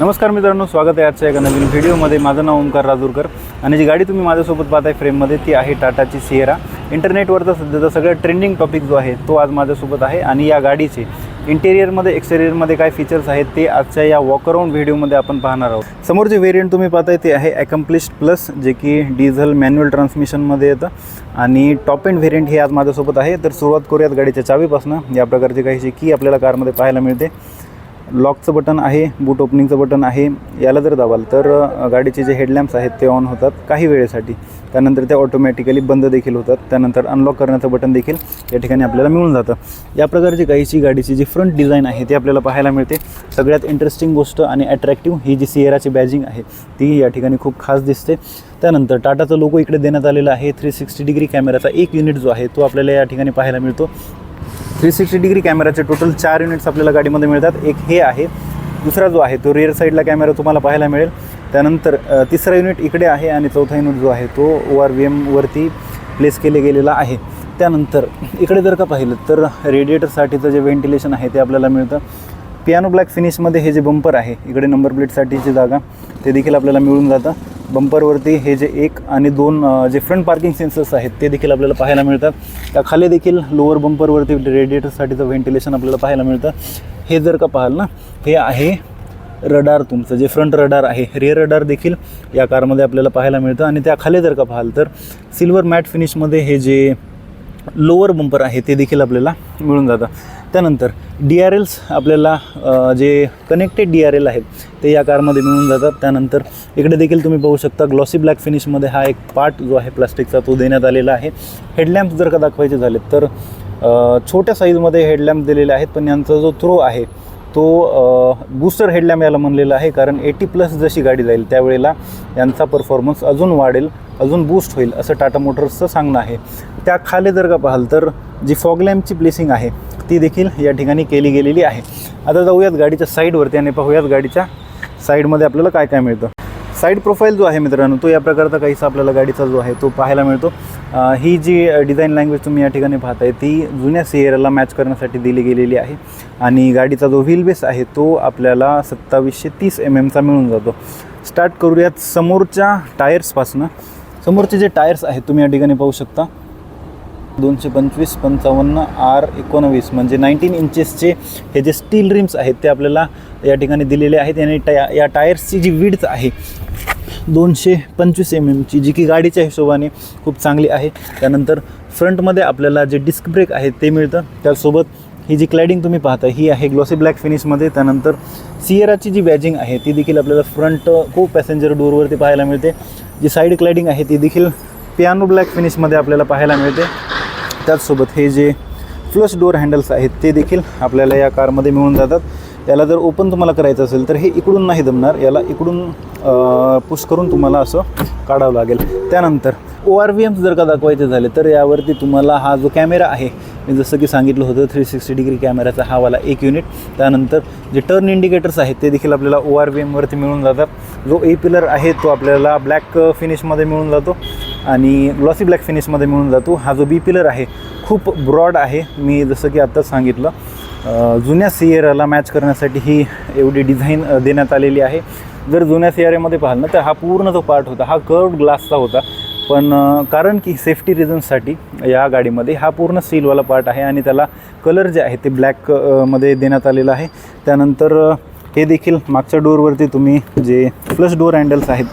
नमस्कार मित्रांनो स्वागत आहे आजच्या एका नवीन व्हिडिओमध्ये. माझं नाव ओंकार राजूरकर आणि जी गाडी तुम्ही माझ्यासोबत पाहताय फ्रेममध्ये ती आहे टाटाची सिएरा इंटरनेटवरचा सध्याचा सगळ्यात ट्रेंडिंग टॉपिक जो आहे तो आज माझ्यासोबत आहे. आणि या गाडीचे इंटेरियरमध्ये एक्सटेरियरमध्ये काय फीचर्स आहेत ते आजच्या या वॉकअराऊंड व्हिडिओमध्ये आपण पाहणार आहोत. समोर जे व्हेरियंट तुम्ही पाहताय ते आहे ॲकम्प्लिश्ड प्लस जे की डिझेल मॅन्युअल ट्रान्समिशनमध्ये येतं. आणि टॉप एंड व्हेरियंट हे आज माझ्यासोबत आहे. तर सुरुवात करूयात गाडीच्या चावीपासून. या प्रकारची काहीशी की आपल्याला कारमध्ये पाहायला मिळते. लॉकचं बटन आहे बूट ओपनिंगचं बटन आहे याला जर दाबाल तर गाडीचे जे हेडलॅम्प्स आहेत ते ऑन होतात काही वेळेसाठी. त्यानंतर ते ऑटोमॅटिकली बंद देखील होतात. त्यानंतर अनलॉक करण्याचं बटन देखील या ठिकाणी आपल्याला मिळून जातं. या प्रकारची काहीची गाडीची जी फ्रंट डिझाईन आहे ती आपल्याला पाहायला मिळते. सगळ्यात इंटरेस्टिंग गोष्ट आणि अट्रॅक्टिव्ह ही जी सिएराची बॅजिंग आहे ती या ठिकाणी खूप खास दिसते. त्यानंतर टाटाचा लोगो इकडे देण्यात आलेला आहे. थ्री सिक्स्टी डिग्री कॅमेराचा एक युनिट जो आहे तो आपल्याला या ठिकाणी पाहायला मिळतो. थ्री सिक्स्टी डिग्री कॅमेराचे टोटल चार युनिट्स आपल्याला गाडीमध्ये मिळतात. एक हे आहे दुसरा जो आहे तो रिअर साईडला कॅमेरा तुम्हाला पाहायला मिळेल. त्यानंतर तिसरा युनिट इकडे आहे आणि चौथा युनिट जो आहे तो ओ आर व्ही एमवरती प्लेस केले गेलेला आहे. त्यानंतर इकडे जर का पाहिलं तर रेडिएटरसाठीचं जे व्हेंटिलेशन आहे ते आपल्याला मिळतं. पियानो ब्लॅक फिनिशमध्ये हे जे बंपर आहे इकडे नंबर प्लेटसाठीची जागा ते देखील आपल्याला मिळून जातं. बंपरवरती हे जे एक आणि दोन जे फ्रंट पार्किंग सेन्सर्स आहेत ते देखील आपल्याला पाहायला मिळतात. त्या खाली देखील लोअर बंपरवरती रेडिएटरसाठीचं व्हेंटिलेशन आपल्याला पाहायला मिळतं. हे जर का पाहाल ना हे आहे रडार तुमचं. जे फ्रंट रडार आहे रिअर रडार देखील या कारमध्ये आपल्याला पाहायला मिळतं. आणि त्या खाली जर का पाहाल तर सिल्वर मॅट फिनिशमध्ये हे जे लोअर बंपर आहे ते देखील आपल्याला मिळून जातं. त्यानंतर डी आर एल्स आपल्याला जे कनेक्टेड डी आर एल आहेत ते या कारमध्ये मिळून जातात. त्यानंतर इकडे देखील तुम्ही पाहू शकता ग्लॉसी ब्लॅक फिनिशमध्ये हा एक पार्ट जो आहे प्लास्टिकचा तो देण्यात आलेला आहे. हेडलॅम्प जर का दाखवायचे झाले तर छोट्या साईजमध्ये हेडलॅम्प दिलेले आहेत पण यांचा जो थ्रो आहे तो बूस्टर हेडलॅम्प याला म्हणलेला आहे कारण एटी प्लस जशी गाडी जाईल त्यावेळेला यांचा परफॉर्मन्स अजून वाढेल अजून बूस्ट होईल असं टाटा मोटर्सचं सांगणं आहे. त्या खाली जर का पाहाल तर जी फॉग लॅम्पची प्लेसिंग आहे ती देखील या ठिकाणी केली गेलेली आहे. आता जाऊयात गाडीच्या साईडवरती आणि पाहूयात गाडीच्या साईडमध्ये आपल्याला काय काय मिळतं. साईड प्रोफाईल जो आहे मित्रांनो तो या प्रकारचा काहीसा आपल्याला गाडीचा जो आहे तो पाहायला मिळतो. ही जी डिझाईन लँग्वेज तुम्ही या ठिकाणी पाहताय ती जुन्या सिएराला मॅच करण्यासाठी दिली गेलेली आहे. आणि गाडीचा जो व्हील बेस आहे तो आपल्याला सत्तावीसशे तीस एम एमचा मिळून जातो. स्टार्ट करूयात समोरच्या टायर्सपासनं. समोरचे जे टायर्स आहेत तुम्ही या ठिकाणी पाहू शकता. दोनशे पंचवीस पंचावन्न आर एकोणवीस म्हणजे नाईन्टीन इंचेसचे हे जे स्टील रिम्स आहेत ते आपल्याला या ठिकाणी दिलेले आहेत. आणि टाय या टायर्सची जी विड्थ आहे दोनशे पंचवीस एम एमची जी की गाडीच्या हिशोबाने खूप चांगली आहे. त्यानंतर फ्रंटमध्ये आपल्याला जे डिस्क ब्रेक आहे ते मिळतं. त्यासोबत ही जी क्लॅडिंग तुम्ही पाहता ही आहे ग्लॉसी ब्लॅक फिनिशमध्ये त्यानंतर सिएराची जी बॅजिंग आहे ती देखील आपल्याला फ्रंट खूप पॅसेंजर डोअरवरती पाहायला मिळते. जी साईड क्लॅडिंग आहे ती देखील पियानो ब्लॅक फिनिशमध्ये आपल्याला पाहायला मिळते. त्याचसोबत हे जे फ्लश डोअर हँडल्स आहेत ते देखील आपल्याला या कारमध्ये मिळून जातात. याला जर ओपन तुम्हाला करायचं असेल तर हे इकडून नाही जमणार. याला इकडून पुश करून तुम्हाला असं काढावं लागेल. त्यानंतर ओ आर व्ही एम्स जर का दाखवायचे झाले तर यावरती तुम्हाला हा जो कॅमेरा आहे मी जसं की सांगितलं होतं थ्री सिक्स्टी डिग्री कॅमेराचा हा वाला एक युनिट त्यानंतर जे टर्न इंडिकेटर्स आहेत ते देखील आपल्याला ओ आर व्ही एमवरती मिळून जातात. जो ए पिलर आहे तो आपल्याला ब्लॅक फिनिशमध्ये मिळून जातो. आणि ग्लॉसी ब्लॅक फिनिशमध्ये मिळून जातो. हा जो बी पिलर आहे खूप ब्रॉड आहे. मी जसं की आत्ताच सांगितलं जुन्या सिएराला मॅच करण्यासाठी ही एवढी डिझाईन देण्यात आलेली आहे. जर जुन्या सियारेमध्ये पाहाल ना तर हा पूर्ण जो पार्ट होता हा कर्वड ग्लासचा होता. पण कारण की सेफ्टी रिझन्ससाठी या गाडीमध्ये हा पूर्ण स्टीलवाला पार्ट आहे आणि त्याला कलर जे आहे ते ब्लॅकमध्ये देण्यात आलेलं आहे. त्यानंतर हे देखील मागच्या डोअरवरती तुम्ही जे प्लस डोअर हँडल्स आहेत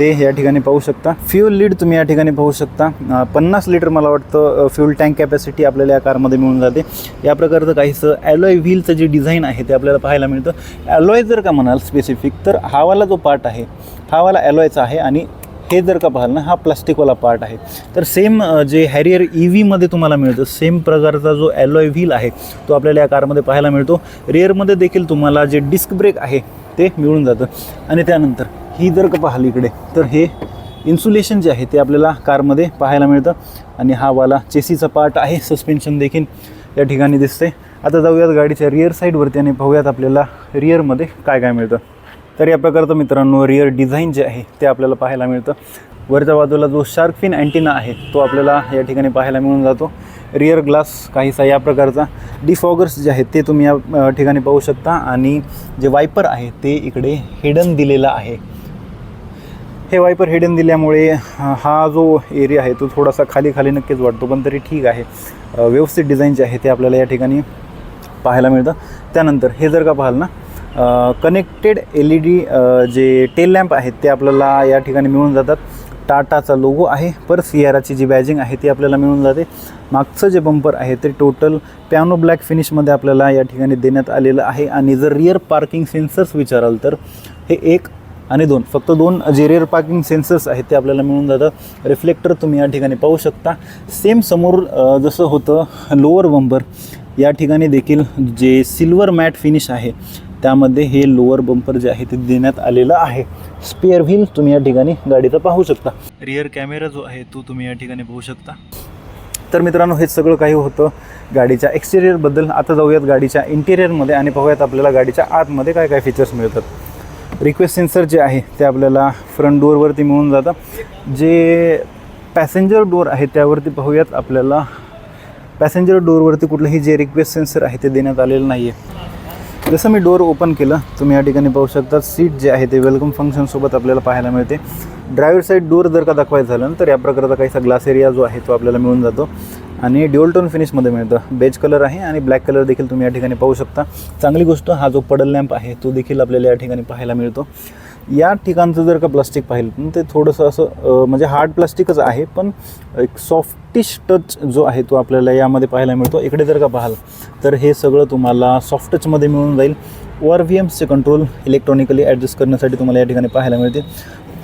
ते या ठिकाणी पाहू शकता. फ्यूल लीड तुम्ही या ठिकाणी पाहू शकता. पन्नास लिटर मला वाटतं फ्यूल टँक कॅपॅसिटी आपल्याला या कारमध्ये मिळून जाते. या प्रकारचं काहीसं ॲलॉय व्हीलचं जे डिझाईन आहे ते आपल्याला पाहायला मिळतं. ॲलॉय जर का म्हणाल स्पेसिफिक तर हावाला जो पार्ट आहे हावाला ॲलॉयचा आहे आणि हे जर का पाहाल ना हा प्लास्टिकवाला पार्ट आहे. तर सेम जे हॅरियर ई व्हीमध्ये तुम्हाला मिळतं सेम प्रकारचा जो ॲलॉय व्हील आहे तो आपल्याला या कारमध्ये पाहायला मिळतो. रेअरमध्ये देखील तुम्हाला जे डिस्क ब्रेक आहे ते मिळून जातं. आणि त्यानंतर ही जर का पाहाल इकडे तर हे इन्सुलेशन जे आहे ते आपल्याला कारमध्ये पाहायला मिळतं. आणि हा वाला चेसीचा पार्ट आहे सस्पेन्शन देखील या ठिकाणी दिसते आता जाऊयात गाडीच्या रिअर साईडवरती आणि पाहूयात आपल्याला रिअरमध्ये काय काय मिळतं. तर या प्रकारचं मित्रांनो रिअर डिझाईन जे आहे ते आपल्याला पाहायला मिळतं. वरच्या बाजूला जो शार्क फिन अँटिना आहे तो आपल्याला या ठिकाणी पाहायला मिळून जातो. रिअर ग्लास काहीसा या प्रकारचा डिफॉगर्स जे आहेत ते तुम्ही या ठिकाणी पाहू शकता. आणि जे वायपर आहे ते इकडे हिडन दिलेलं आहे. हे वायपर हिडन दिल्यामुळे हा जो एरिया आहे तो थोडासा खाली खाली नक्कीच वाटतो पण तरी ठीक आहे. व्यवस्थित डिझाईन जे आहे ते आपल्याला या ठिकाणी पाहायला मिळतं. त्यानंतर हे जर का पाहाल ना कनेक्टेड एल ई डी जे टेल लॅम्प आहेत ते आपल्याला या ठिकाणी मिळून जातात. टाटाचा लोगो आहे पर सियाराची जी बॅजिंग आहे ती आपल्याला मिळून जाते. मागचं जे बंपर आहे ते टोटल प्यानो ब्लॅक फिनिशमध्ये आपल्याला या ठिकाणी देण्यात आलेलं आहे. आणि जर रिअर पार्किंग सेन्सर्स विचाराल तर हे एक आणि दोन फक्त दोन जे रेअर पार्किंग सेन्सर्स आहेत ते आपल्याला मिळून जातं रिफ्लेक्टर तुम्ही या ठिकाणी पाहू शकता. सेम समोर जसं होतं लोअर बंपर या ठिकाणी देखील जे सिल्वर मॅट फिनिश आहे त्यामध्ये हे लोअर बंपर जे आहे ते देण्यात आलेलं आहे. स्पेअर व्हील तुम्ही या ठिकाणी गाडीचा पाहू शकता. रिअर कॅमेरा जो आहे तो तुम्ही या ठिकाणी पाहू शकता. तर मित्रांनो हे सगळं काही होतं गाडीच्या एक्सटेरियरबद्दल आता जाऊयात गाडीच्या इंटेरियरमध्ये आणि पाहूयात आपल्याला गाडीच्या आतमध्ये काय काय फीचर्स मिळतात. रिक्वेस्ट सेन्सर जे आहे ते आपल्याला फ्रंट डोअरवरती मिळून जातं. जे पॅसेंजर डोअर आहे त्यावरती पाहूयात आपल्याला. पॅसेंजर डोअरवरती कुठलंही जे रिक्वेस्ट सेन्सर आहे ते देण्यात आलेलं नाही आहे जसं मी डोअर ओपन केलं तुम्ही या ठिकाणी पाहू शकता सीट जे आहे ते वेलकम फंक्शनसोबत आपल्याला पाहायला मिळते. ड्रायव्हर साईड डोअर जर का दाखवायचं झालं ना तर या प्रकारचा काहीसा ग्लास एरिया जो आहे तो आपल्याला मिळून जातो. आणि ड्युअल टोन फिनिशमध्ये मिळतं. बेज कलर आहे आणि ब्लॅक कलर देखील तुम्ही या ठिकाणी पाहू शकता. चांगली गोष्ट हा जो पडल लॅम्प आहे तो देखील आपल्याला या ठिकाणी पाहायला मिळतो. या ठिकाणचं जर का प्लास्टिक पाहिलं ते थोडंसं असं म्हणजे हार्ड प्लास्टिकच आहे पण एक सॉफ्टिश टच जो आहे तो आपल्याला यामध्ये पाहायला मिळतो. इकडे जर का पाहाल तर हे सगळं तुम्हाला सॉफ्ट टचमध्ये मिळून जाईल. ओ आर व्ही एम्सचे कंट्रोल इलेक्ट्रॉनिकली ॲडजस्ट करण्यासाठी तुम्हाला या ठिकाणी पाहायला मिळते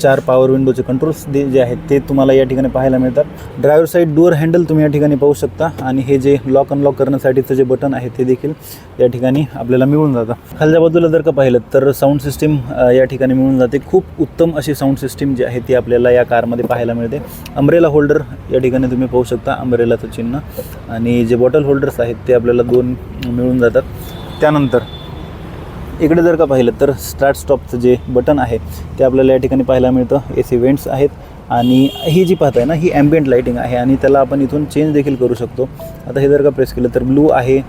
चार पॉवर विंडोचे कंट्रोल्स दे जे आहेत ते तुम्हाला या ठिकाणी पाहायला मिळतात. ड्रायव्हर साईड डोअर हँडल तुम्ही या ठिकाणी पाहू शकता आणि हे जे लॉक अनलॉक करण्यासाठीचं जे बटन आहे ते देखील या ठिकाणी आपल्याला मिळून जातं. खालच्या बाजूला जर का पाहिलं तर साऊंड सिस्टीम या ठिकाणी मिळून जाते. खूप उत्तम अशी साऊंड सिस्टीम जी आहे ती आपल्याला या कारमध्ये पाहायला मिळते. अम्ब्रेला होल्डर या ठिकाणी तुम्ही पाहू शकता अम्ब्रेलाचं चिन्ह. आणि जे बॉटल होल्डर्स आहेत ते आपल्याला दोन मिळून जातात. त्यानंतर इकडे जर का पाहिलं तर स्टार्ट स्टॉपचं जे बटन आहे ते आपल्याला या ठिकाणी पाहायला मिळतं. एस इव्हेंट्स आहेत आणि ही जी पाहताय ना ही ॲम्बियंट लाईटिंग आहे आणि त्याला आपण इथून चेंज देखील करू शकतो. आता हे जर का प्रेस केलं तर ब्लू आहे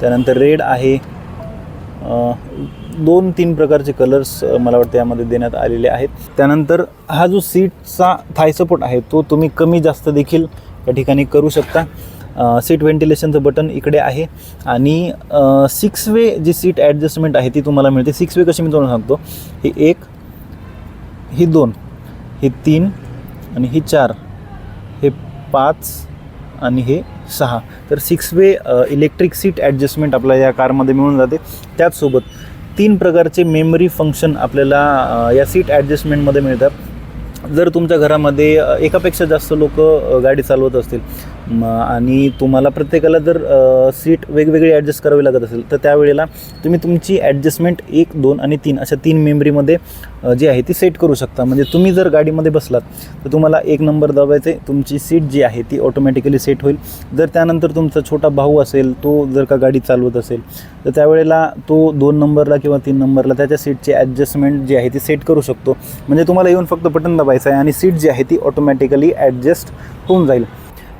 त्यानंतर रेड आहे. दोन तीन प्रकारचे कलर्स मला वाटतं यामध्ये देण्यात आलेले आहेत. त्यानंतर हा जो सीटचा थाय सपोर्ट आहे तो तुम्ही कमी जास्त देखील या ठिकाणी करू शकता. सीट व्हेंटिलेशनचं बटन इकडे आहे. आणि सिक्स वे जी सीट ॲडजस्टमेंट आहे ती तुम्हाला मिळते. सिक्स वे कशी मी तुम्हाला सांगतो. ही एक ही दोन ही तीन आणि ही चार हे पाच आणि हे सहा. तर six way electric seat adjustment आपल्याला या कारमध्ये मिळून जाते. त्याचसोबत तीन प्रकारचे मेमरी फंक्शन आपल्याला या सीट ॲडजस्टमेंटमध्ये मिळतात. जर तुमच्या घरामध्ये एकापेक्षा जास्त लोक गाडी चालवत असतील आणि तुम्हाला प्रत्येकाला जर सीट वेगवेगळी ॲडजस्ट करावी लागत असेल तर त्यावेळेला तुम्ही तुमची ॲडजस्टमेंट एक दोन आणि तीन अशा तीन मेमरीमध्ये जी आहे ती सेट करू शकता. म्हणजे तुम्ही जर गाडीमध्ये बसलात तर तुम्हाला एक नंबर दाबायचे तुमची सीट जी आहे ती ऑटोमॅटिकली सेट होईल. जर त्यानंतर तुमचा छोटा भाऊ असेल तो जर का गाडी चालवत असेल तर त्यावेळेला तो दोन नंबरला किंवा तीन नंबरला त्याच्या सीटची ॲडजस्टमेंट जी आहे ती सेट करू शकतो. म्हणजे तुम्हाला येऊन फक्त बटन दाबायचं आहे आणि सीट जी आहे ती ऑटोमॅटिकली ॲडजस्ट होऊन जाईल.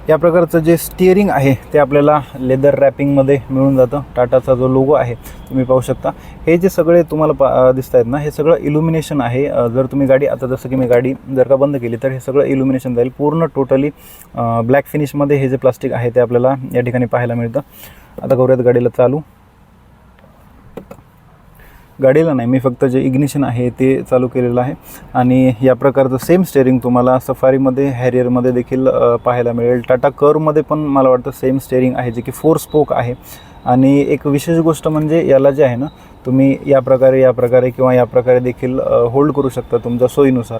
या प्रकारचं जे स्टिअरिंग आहे ते आपल्याला लेदर रॅपिंगमध्ये मिळून जातं. टाटाचा जो लोगो आहे तुम्ही पाहू शकता. हे जे सगळे तुम्हाला पा दिसत आहेत ना हे सगळं इल्युमिनेशन आहे. जर तुम्ही गाडी आता जसं की मी गाडी जर का बंद केली तर हे सगळं इल्युमिनेशन जाईल. पूर्ण टोटली ब्लॅक फिनिशमध्ये हे जे प्लास्टिक आहे ते आपल्याला या ठिकाणी पाहायला मिळतं. आता करूयात गाडीला चालू. गाडीला नाही मी फक्त जे इग्निशन आहे ते चालू केलेलं आहे. आणि या प्रकारचं सेम स्टेअरिंग तुम्हाला सफारीमध्ये हॅरियरमध्ये देखील पाहायला मिळेल. टाटा करमध्ये पण मला वाटतं सेम स्टेअरिंग आहे जे की फोर स्पोक आहे. आणि एक विशेष गोष्ट म्हणजे याला जे आहे ना तुम्ही या प्रकारे या प्रकारे किंवा या प्रकारे देखील होल्ड करू शकता तुमच्या सोयीनुसार.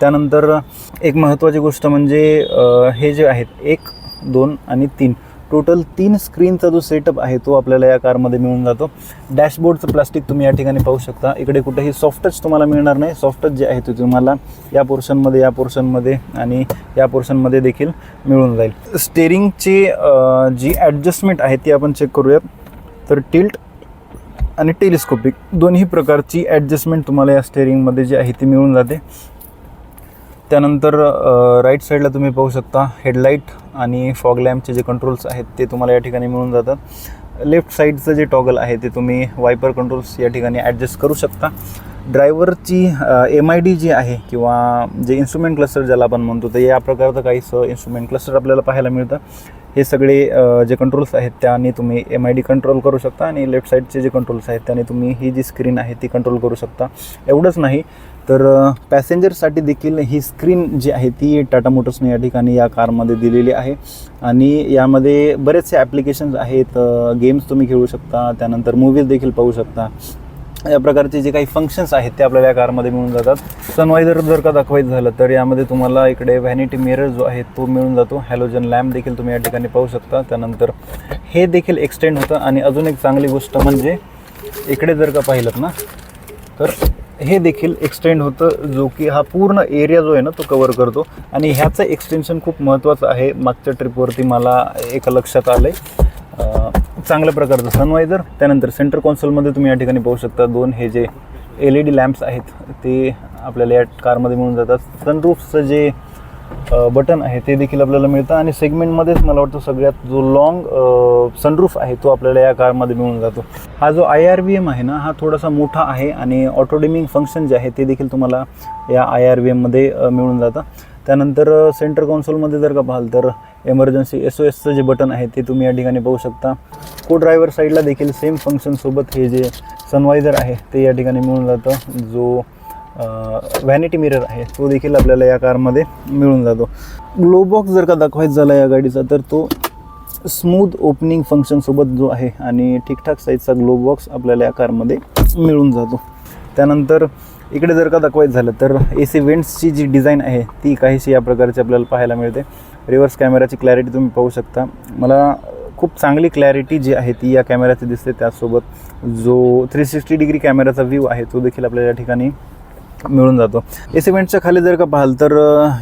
त्यानंतर एक महत्त्वाची गोष्ट म्हणजे हे जे आहेत एक दोन आणि तीन. टोटल तीन स्क्रीनचा जो सेटअप आहे तो आपल्याला या कारमध्ये मिळून जातो. डॅशबोर्डचं प्लास्टिक तुम्ही या ठिकाणी पाहू शकता. इकडे कुठेही सॉफ्ट टच तुम्हाला मिळणार नाही. सॉफ्ट टच जे आहे ते तुम्हाला या पोर्शनमध्ये या पोर्शनमध्ये आणि या पोर्शनमध्ये देखील मिळून जाईल. स्टेरिंगची जी ॲडजस्टमेंट आहे ती आपण चेक करूयात. तर टिल्ट आणि टेलिस्कोपिक दोन्ही प्रकारची ॲडजस्टमेंट तुम्हाला या स्टेअरिंगमध्ये जी आहे ती मिळून जाते. त्यानंतर राईट साईडला तुम्ही पाहू शकता हेडलाईट आणि फॉग लॅम्पचे जे कंट्रोल्स आहेत ते तुम्हाला या ठिकाणी मिळून जातात. लेफ्ट साईडचं जे टॉगल आहे ते तुम्ही वायपर कंट्रोल्स या ठिकाणी ॲडजस्ट करू शकता. ड्रायव्हरची एम आय डी जी आहे किंवा जे इन्स्ट्रुमेंट क्लस्टर ज्याला आपण म्हणतो तर या प्रकारचं काही स इन्स्ट्रुमेंट क्लस्टर आपल्याला पाहायला मिळतं. हे सगळे जे कंट्रोल्स आहेत त्याने तुम्ही एम आय डी कंट्रोल करू शकता आणि लेफ्ट साईडचे जे कंट्रोल्स आहेत त्याने तुम्ही ही जी स्क्रीन आहे ती कंट्रोल करू शकता. एवढंच नाही तर पॅसेंजरसाठी देखील ही स्क्रीन जी आहे ती टाटा मोटर्सने या ठिकाणी या कारमध्ये दिलेली आहे. आणि यामध्ये बरेचसे ॲप्लिकेशन्स आहेत गेम्स तुम्ही खेळू शकता त्यानंतर मूवीज देखील पाहू शकता. या प्रकारचे जे काही फंक्शन्स आहेत ते आपल्याला या कारमध्ये मिळून जातात. सनवायझर जर का दाखवायचं झालं तर यामध्ये तुम्हाला इकडे व्हॅनिटी मिरर जो आहे तो मिळून जातो. हॅलोजन लॅम्प देखील तुम्ही या ठिकाणी पाहू शकता. त्यानंतर हे देखील एक्सटेंड होतं. आणि अजून एक चांगली गोष्ट म्हणजे इकडे जर का पाहिलं ना तर हे देखील एक्सटेंड होतं जो की हा पूर्ण एरिया जो आहे ना तो कवर करतो. आणि ह्याचं एक्सटेन्शन खूप महत्त्वाचं आहे. मागच्या ट्रिपवरती मला एक लक्षात आलं आहे चांगल्या प्रकारचं सनवायझर त्यानंतर सेंटर कॉन्सोलमध्ये तुम्ही या ठिकाणी पाहू शकता. दोन हे J L E D lamps आहेत ते आपल्याला या कारमध्ये मिळून जातात. सनरूफचं जे बटन आहे ते देखील आपल्याला मिळतं. आणि सेगमेंटमध्येच मला वाटतं सगळ्यात जो लॉंग सनरूफ आहे तो आपल्याला या कारमध्ये मिळून जातो. हा जो आय आर व्ही एम आहे ना हा थोडासा मोठा आहे आणि ऑटोडिमिंग फंक्शन जे आहे ते देखील तुम्हाला या आय आर व्ही एममध्ये मिळून जातं. त्यानंतर सेंटर कॉन्सोलमध्ये जर का पाहाल तर एमर्जन्सी एस ओ एसचं जे बटन आहे ते तुम्ही या ठिकाणी पाहू शकता. को ड्रायव्हर साईडला देखील सेम फंक्शनसोबत हे जे सनवायझर आहे ते या ठिकाणी मिळून जातं. जो व्हॅनिटी मिरर आहे. तो देखील आपल्याला या कारमध्ये मिळून जातो. ग्लोबॉक्स जर का दाखवायचा झाला या गाडीचा तर तो स्मूथ ओपनिंग फंक्शनसोबत जो आहे आणि ठीकठाक साईजचा ग्लोबॉक्स आपल्याला या कारमध्ये मिळून जातो. त्यानंतर इकडे जर का दाखवायचं झालं तर ए सी वेंट्सची जी डिझाईन आहे ती काहीशी या प्रकारची आपल्याला पाहायला मिळते. रिव्हर्स कॅमेराची क्लॅरिटी तुम्ही पाहू शकता. मला खूप चांगली क्लॅरिटी जी आहे ती या कॅमेऱ्याची दिसते. त्याचसोबत जो थ्री सिक्स्टी डिग्री कॅमेराचा व्ह्यू आहे तो देखील आपल्याला या ठिकाणी मिळून जातो. एसिमेंटच्या खाली जर का पाहाल तर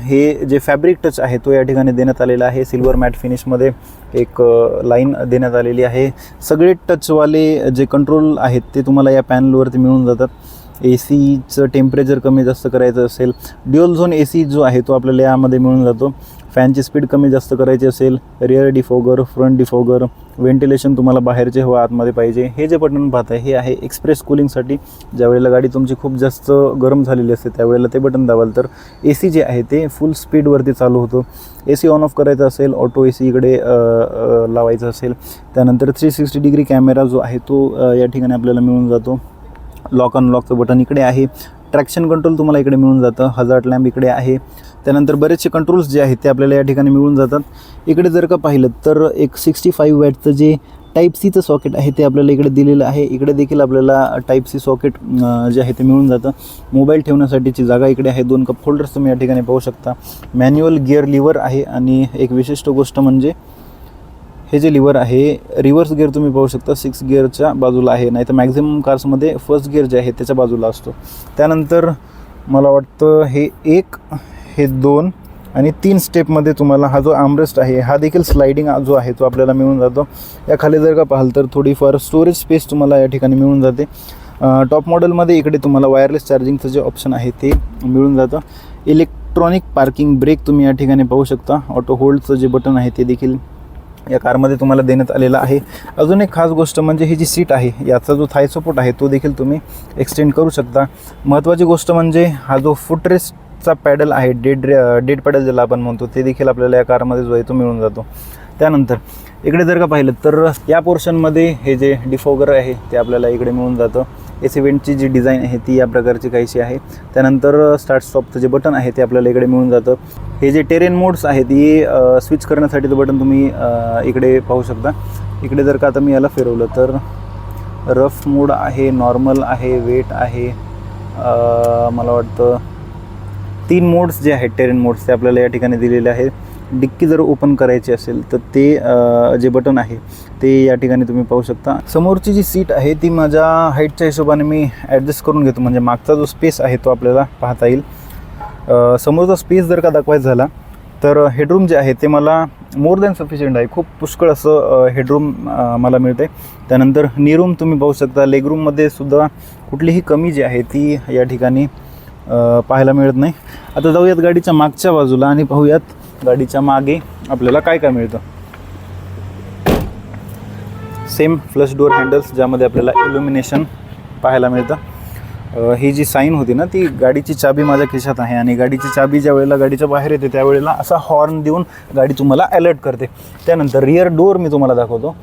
हे जे फॅब्रिक टच आहे तो या ठिकाणी देण्यात आलेला आहे. सिल्वर मॅट फिनिशमध्ये एक लाईन देण्यात आलेली आहे. सगळे टचवाले जे कंट्रोल आहेत ते तुम्हाला या पॅनलवरती मिळून जातात. ए सीचं टेम्परेचर कमी जास्त करायचं असेल ड्युअल झोन ए सी जो आहे तो आपल्याला यामध्ये मिळून जातो. फॅनची स्पीड कमी जास्त करायची असेल rear defogger front defogger ventilation तुम्हाला बाहेरचे हवा आतमध्ये पाहिजे. हे जे बटन पाहत आहे हे आहे एक्सप्रेस कुलिंगसाठी ज्यावेळेला गाडी तुमची खूप जास्त गरम झालेली असते त्यावेळेला ते बटन दाबाल तर ए सी जे आहे ते फुल स्पीडवरती चालू होतं. ए सी ऑन ऑफ करायचं असेल ऑटो ए सी इकडे लावायचं असेल. त्यानंतर थ्री सिक्स्टी डिग्री कॅमेरा जो आहे तो या ठिकाणी आपल्याला मिळून जातो. लॉक अनलॉकचं बटन इकडे आहे. ट्रॅक्शन कंट्रोल तुम्हाला इकडे मिळून जातं. हजार्ट लॅम्प इकडे आहे. त्यानंतर बरेचसे कंट्रोल्स जे आहेत ते आपल्याला या ठिकाणी मिळून जातात. इकडे जर का पाहिलं तर एक सिक्स्टी फाईव्ह वॅटचं जे टाईप सीचं सॉकेट आहे ते आपल्याला इकडे दिलेलं आहे. इकडे देखील आपल्याला टाईप सी सॉकेट जे आहे ते मिळून जातं. मोबाईल ठेवण्यासाठीची जागा इकडे आहे. दोन कप होल्डर्स तुम्ही या ठिकाणी पाहू शकता. मॅन्युअल गिअर लिव्हर आहे आणि एक विशिष्ट गोष्ट म्हणजे हे जे लिव्हर आहे रिव्हर्स गिअर तुम्ही पाहू शकता. सिक्स गिअरच्या बाजूला आहे. नाही तर मॅक्झिमम कार्समध्ये फर्स्ट गिअर जे आहे त्याच्या बाजूला असतो. त्यानंतर मला वाटतं हे एक हे दोन आणि तीन स्टेपमध्ये तुम्हाला हा जो आमरेस्ट आहे हा देखील स्लायडिंग जो आहे तो आपल्याला मिळून जातो. या खाली जर का पाहाल तर थोडीफार स्टोरेज स्पेस तुम्हाला या ठिकाणी मिळून जाते. टॉप मॉडेलमध्ये इकडे तुम्हाला वायरलेस चार्जिंगचं जे ऑप्शन आहे ते मिळून जातं. इलेक्ट्रॉनिक पार्किंग ब्रेक तुम्ही या ठिकाणी पाहू शकता. ऑटो होल्डचं जे बटन आहे ते देखील या कारमध्ये तुम्हाला देण्यात आलेला आहे. अजून एक खास गोष्ट म्हणजे ही जी सीट आहे याचा जो थाय सपोर्ट आहे तो देखील तुम्ही एक्सटेंड करू शकता. महत्त्वाची गोष्ट म्हणजे हा जो चा पॅडल आहे डेड डेड पॅडल ज्याला आपण म्हणतो ते देखील आपल्याला या कारमध्ये जो आहे तो मिळून जातो. त्यानंतर इकडे जर का पाहिलं तर या पोर्शनमध्ये हे जे डिफोगर आहे ते आपल्याला इकडे मिळून जातं. एस इव्हेंटची जी डिझाईन आहे ती या प्रकारची काहीशी आहे. त्यानंतर स्टार्ट स्टॉपचं जे बटन आहे ते आपल्याला इकडे मिळून जातं. हे जे टेरेन मोड्स आहेत ही स्विच करण्यासाठी ते बटन तुम्ही इकडे पाहू शकता. इकडे जर का आता मी याला फिरवलं तर रफ मोड आहे नॉर्मल आहे वेट आहे. मला वाटतं तीन मोड्स जे आहेत टेरेन मोड्स ते आपल्याला या ठिकाणी दिलेले आहेत. डिक्की जर ओपन करायची असेल तर ते जे बटन आहे ते या ठिकाणी तुम्ही पाहू शकता. समोरची जी सीट आहे ती माझ्या हाईटच्या हिशोबाने मी ॲडजस्ट करून घेतो. म्हणजे मागचा जो स्पेस आहे तो आपल्याला पाहता येईल. समोरचा स्पेस जर का दाखवायचा झाला तर हेडरूम जे आहे ते मला मोर दॅन सफिशियंट आहे. खूप पुष्कळ असं हेडरूम मला मिळते त्यानंतर नीरूम तुम्ही पाहू शकता. लेगरूममध्ये सुद्धा कुठलीही कमी जी आहे ती या ठिकाणी पाहायला मिळत नाही. आता जाऊयात गाडीच्या मागच्या बाजूला आणि पाहूयात गाडीच्या मागे आपल्याला काय काय मिळतं. सेम फ्लश डोअर हँडल्स ज्यामध्ये आपल्याला इल्युमिनेशन पाहायला मिळतं. ही जी साईन होती ना ती गाडीची चाबी माझ्या खिशात आहे आणि गाडीची चाबी ज्या वेळेला गाडीच्या बाहेर येते त्यावेळेला असा हॉर्न देऊन गाडी तुम्हाला अलर्ट करते. त्यानंतर रिअर डोअर मी तुम्हाला दाखवतो.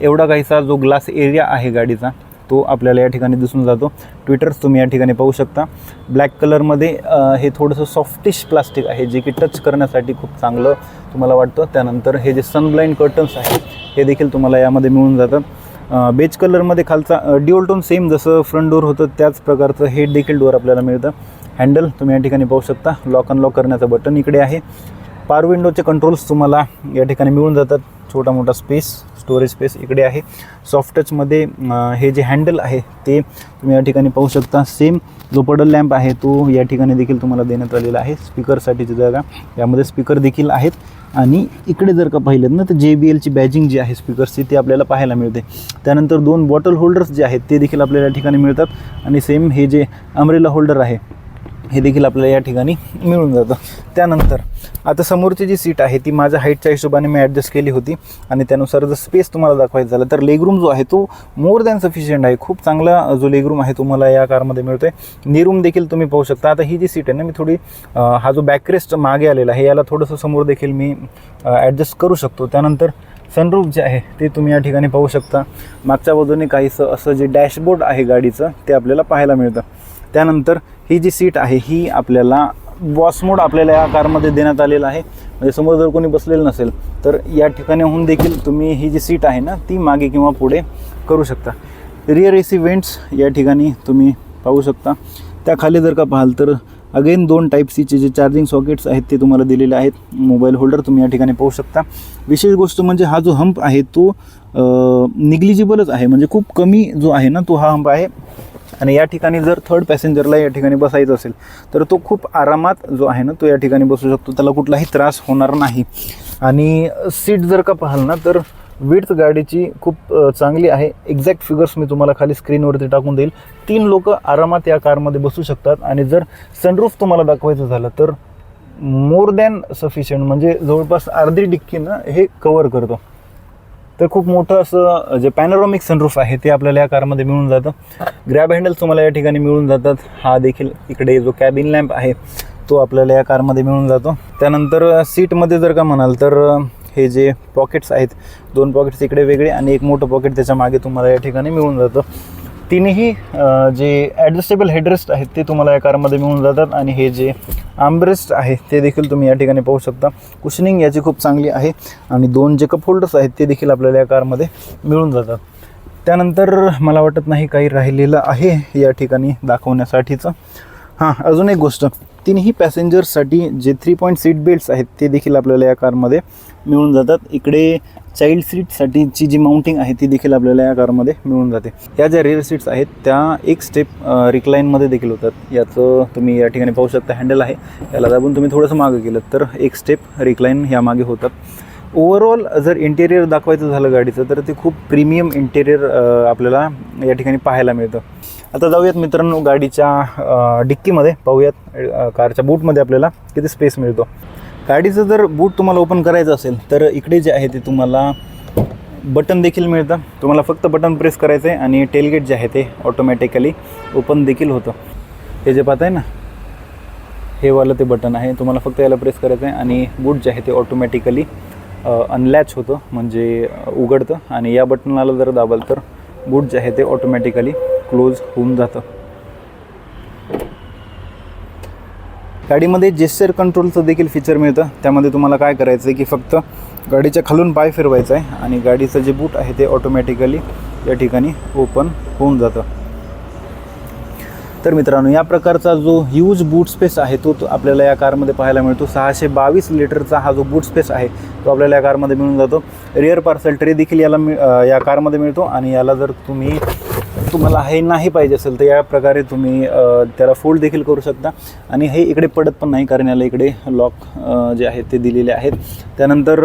एवढा काहीसा जो ग्लास एरिया आहे गाडीचा तो आपल्याला या ठिकाणी दिसून जातो. ट्विटर्स तुम्ही या ठिकाणी पाहू शकता. ब्लॅक कलरमध्ये हे थोडंसं सॉफ्टिश प्लास्टिक आहे जे की टच करण्यासाठी खूप चांगलं तुम्हाला वाटतं. त्यानंतर हे जे सनब्लाइंड कर्टन्स आहेत हे देखील तुम्हाला यामध्ये मिळून जातात बेज कलरमध्ये खालचा ड्युअल टोन सेम जसं फ्रंट डोअर होतं त्याच प्रकारचं हे देखील डोअर आपल्याला मिळतं. हँडल तुम्ही या ठिकाणी पाहू शकता. लॉक अनलॉक करण्याचं बटन इकडे आहे. पार विंडोचे कंट्रोल्स तुम्हाला या ठिकाणी मिळून जातात. छोटा मोठा स्पेस स्टोरेज स्पेस इकडे आहे. सॉफ्ट टचमध्ये हे जे हँडल आहे ते तुम्ही या ठिकाणी पाहू शकता. सेम जो पडल लॅम्प आहे तो या ठिकाणी देखील तुम्हाला देण्यात आलेला आहे. स्पीकरसाठीची जागा. यामध्ये स्पीकर देखील आहेत. आणि इकडे जर का पाहिलं ना तर जे बी एलची बॅजिंग जी आहे स्पीकर्सची ती आपल्याला पाहायला मिळते. त्यानंतर दोन बॉटल होल्डर्स जे आहेत ते देखील आपल्याला या ठिकाणी मिळतात. आणि सेम हे जे अमरेला होल्डर आहे हे देखील आपल्याला या ठिकाणी मिळून जातं. त्यानंतर आता समोरची जी सीट आहे ती माझ्या हाईटच्या हिशोबाने मी ॲडजस्ट केली होती आणि त्यानुसार जर स्पेस तुम्हाला दाखवायचा झाला तर लेगरूम जो आहे तो मोर दॅन सफिशियंट आहे. खूप चांगला जो लेगरूम आहे तुम्हाला या कारमध्ये मिळतो आहे निरूम देखील तुम्ही पाहू शकता. आता ही जी सीट आहे ना मी थोडी हा जो बॅकरेस्ट मागे आलेला आहे याला थोडंसं समोर देखील मी ॲडजस्ट करू शकतो. त्यानंतर सनरूफ जे आहे ते तुम्ही या ठिकाणी पाहू शकता. मागच्या बाजूने काहीसं असं जे डॅशबोर्ड आहे गाडीचं ते आपल्याला पाहायला मिळतं. त्यानंतर ही जी सीट आहे ही आपल्याला बॉस मोड आपल्याला या कारमध्ये देण्यात आलेला आहे. म्हणजे समोर जर कोणी बसलेलं नसेल तर या ठिकाणाहून देखील तुम्ही ही जी सीट आहे ना ती मागे किंवा पुढे करू शकता. रिअर ए सी वेंट्स या ठिकाणी तुम्ही पाहू शकता. त्याखाली जर का पाहाल तर अगेन दोन टाईप सीचे जे चार्जिंग सॉकेट्स आहेत ते तुम्हाला दिलेले आहेत. मोबाईल होल्डर तुम्ही या ठिकाणी पाहू शकता. विशेष गोष्ट म्हणजे हा जो हंप आहे तो निग्लिजिबलच आहे. म्हणजे खूप कमी जो आहे ना तो हा हंप आहे. आणि या ठिकाणी जर थर्ड पॅसेंजरला या ठिकाणी बसायचं असेल तर तो खूप आरामात जो आहे ना तो या ठिकाणी बसू शकतो. त्याला कुठलाही त्रास होणार नाही. आणि सीट जर का पाहाल ना तर विड्थ गाडीची खूप चांगली आहे. एक्झॅक्ट फिगर्स मी तुम्हाला खाली स्क्रीनवरती टाकून देईल. तीन लोक आरामात या कारमध्ये बसू शकतात. आणि जर सनरूफ तुम्हाला दाखवायचं झालं तर मोर दॅन सफिशियंट म्हणजे जवळपास अर्धी डिक्कीनं हे कवर करतो. तर खूप मोठं असं जे पॅनोरॉमिक सनरूफ आहे ते आपल्याला या कारमध्ये मिळून जातं. ग्रॅब हँडल्स तुम्हाला या ठिकाणी मिळून जातात. हा देखील इकडे जो कॅबिन लॅम्प आहे तो आपल्याला या कारमध्ये मिळून जातो. त्यानंतर सीटमध्ये जर का म्हणाल तर हे जे पॉकेट्स आहेत दोन पॉकेट्स इकडे वेगळे आणि एक मोठं पॉकेट त्याच्यामागे तुम्हाला या ठिकाणी मिळून जातं. तिन्ही जे ॲडजस्टेबल हेडरेस्ट आहेत ते तुम्हाला या कारमध्ये मिळून जातात आणि हे जे आमरेस्ट आहे ते देखील तुम्ही या ठिकाणी पाहू शकता. कुशनिंग याची खूप चांगली आहे आणि दोन जे कप होल्डर्स आहेत ते देखील आपल्याला या कारमध्ये मिळून जातात. त्यानंतर मला वाटत नाही काही राहिलेलं आहे या ठिकाणी दाखवण्यासाठीचं. हां अजून एक गोष्ट. तिन्ही पॅसेंजर्ससाठी जे थ्री पॉईंट सीट बेल्ट्स आहेत ते देखील आपल्याला या कारमध्ये मिळून जातात. इकडे चाइल्ड सीटसाठीची जी माउंटिंग आहे ती देखील आपल्याला या कारमध्ये मिळून जाते. या ज्या रेअर सीट्स आहेत त्या एक स्टेप रिक्लाईनमध्ये देखील होतात. याचं तुम्ही या ठिकाणी पाहू शकता हँडल आहे. याला दाबून तुम्ही थोडंसं मागं केलं तर एक स्टेप रिक्लाईन ह्या मागे होतात. ओव्हरऑल जर इंटेरियर दाखवायचं झालं गाडीचं तर ते खूप प्रीमियम इंटेरियर आपल्याला या ठिकाणी पाहायला मिळतं. आता जाऊयात मित्रांनो गाडीच्या डिक्कीमध्ये. पाहूयात कारच्या बूटमध्ये आपल्याला किती स्पेस मिळतो. गाडीचं जर बूट तुम्हाला ओपन करायचं असेल तर इकडे जे आहे ते तुम्हाला बटन देखील मिळतं. तुम्हाला फक्त बटन प्रेस करायचं आहे आणि टेलगेट जे आहे ते ऑटोमॅटिकली ओपन देखील होतं. हे जे पाहताय ना हे वालं ते बटन आहे. तुम्हाला फक्त याला प्रेस करायचं आहे आणि बूट जे आहे ते ऑटोमॅटिकली अनलॅच होतं म्हणजे उघडतं. आणि या बटनाला जर दाबाल तर बूट जे आहे ते ऑटोमॅटिकली क्लोज होऊन जातं. गाडीमध्ये जेस्चर कंट्रोलचं देखील फीचर मिळतं. त्यामध्ये तुम्हाला काय करायचं आहे की फक्त गाडीच्या खालून पाय फिरवायचा आहे आणि गाडीचं जे बूट आहे ते ऑटोमॅटिकली या ठिकाणी ओपन होऊन जातं. तर मित्रांनो या प्रकारचा जो ह्यूज बूट स्पेस आहे तो तो आपल्याला या कारमध्ये पाहायला मिळतो. सहाशे बावीस लिटरचा हा जो बूट स्पेस आहे तो आपल्याला या कारमध्ये मिळून जातो. रिअर पार्सल ट्रे देखील याला मिळ या कारमध्ये मिळतो आणि याला जर तुम्ही तुम्हाला हे नाही पाहिजे असेल तर या प्रकारे तुम्ही त्याला फोल्ड देखील करू शकता. आणि हे इकडे पडत पण नाही कारण याला इकडे लॉक जे आहेत ते दिलेले आहेत. त्यानंतर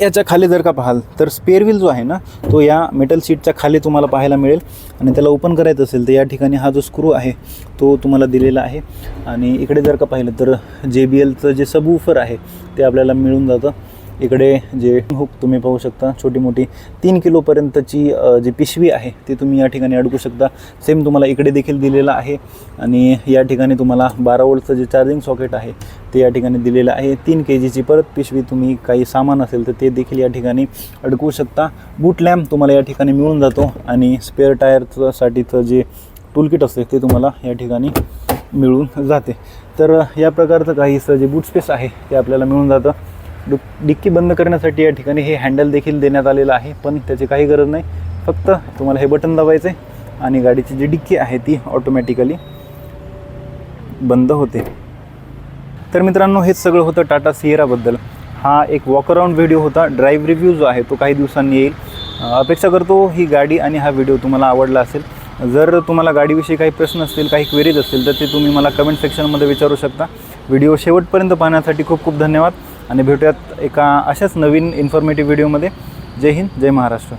याच्या खाली जर का पाहाल तर स्पेअरव्हील जो आहे ना तो या मेटल सीटच्या खाली तुम्हाला पाहायला मिळेल. आणि त्याला ओपन करायचं असेल तर या ठिकाणी हा जो स्क्रू आहे तो तुम्हाला दिलेला आहे. आणि इकडे जर का पाहिलं तर जे बी एलचं जे सबवूफर आहे ते आपल्याला मिळून जातं. इकडे जे हुक तुम्ही पाहू शकता छोटी मोठी तीन किलोपर्यंतची जी पिशवी आहे ती तुम्ही या ठिकाणी अडकू शकता. सेम तुम्हाला इकडे देखील दिलेलं आहे आणि या ठिकाणी तुम्हाला बारा वोल्टचं जे चार्जिंग सॉकेट आहे ते या ठिकाणी दिलेलं आहे. तीन के जीची परत पिशवी तुम्ही काही सामान असेल तर ते देखील या ठिकाणी अडकवू शकता. बूट लॅम्प तुम्हाला या ठिकाणी मिळून जातो आणि स्पेअर टायरचं साठीचं जे टूलकिट असते ते तुम्हाला या ठिकाणी मिळून जाते. तर या प्रकारचं काहीसं जे बूट स्पेस आहे ते आपल्याला मिळून जातं. डिक्की बंद करण्यासाठी या ठिकाणी हे हँडल देखील देण्यात आलेलं आहे पण त्याची काही गरज नाही. फक्त तुम्हाला हे बटन दाबायचे आणि गाडीची जी डिक्की आहे ती ऑटोमॅटिकली बंद होते. तर मित्रांनो हेच सगळं होतं टाटा सिएराबद्दल हा एक वॉकअराउंड व्हिडिओ होता ड्राईव्ह रिव्ह्यू जो आहे तो काही दिवसांनी येईल. अपेक्षा करतो ही गाडी आणि हा व्हिडिओ तुम्हाला आवडला असेल. जर तुम्हाला गाडीविषयी काही प्रश्न असतील काही क्वेरीज असतील तर ते तुम्ही मला कमेंट सेक्शनमध्ये विचारू शकता. व्हिडिओ शेवटपर्यंत पाहण्यासाठी खूप खूप धन्यवाद. आणि भेटूयात एका अशाच नवीन इन्फॉर्मेटिव्ह व्हिडिओमध्ये जय हिंद जय महाराष्ट्र.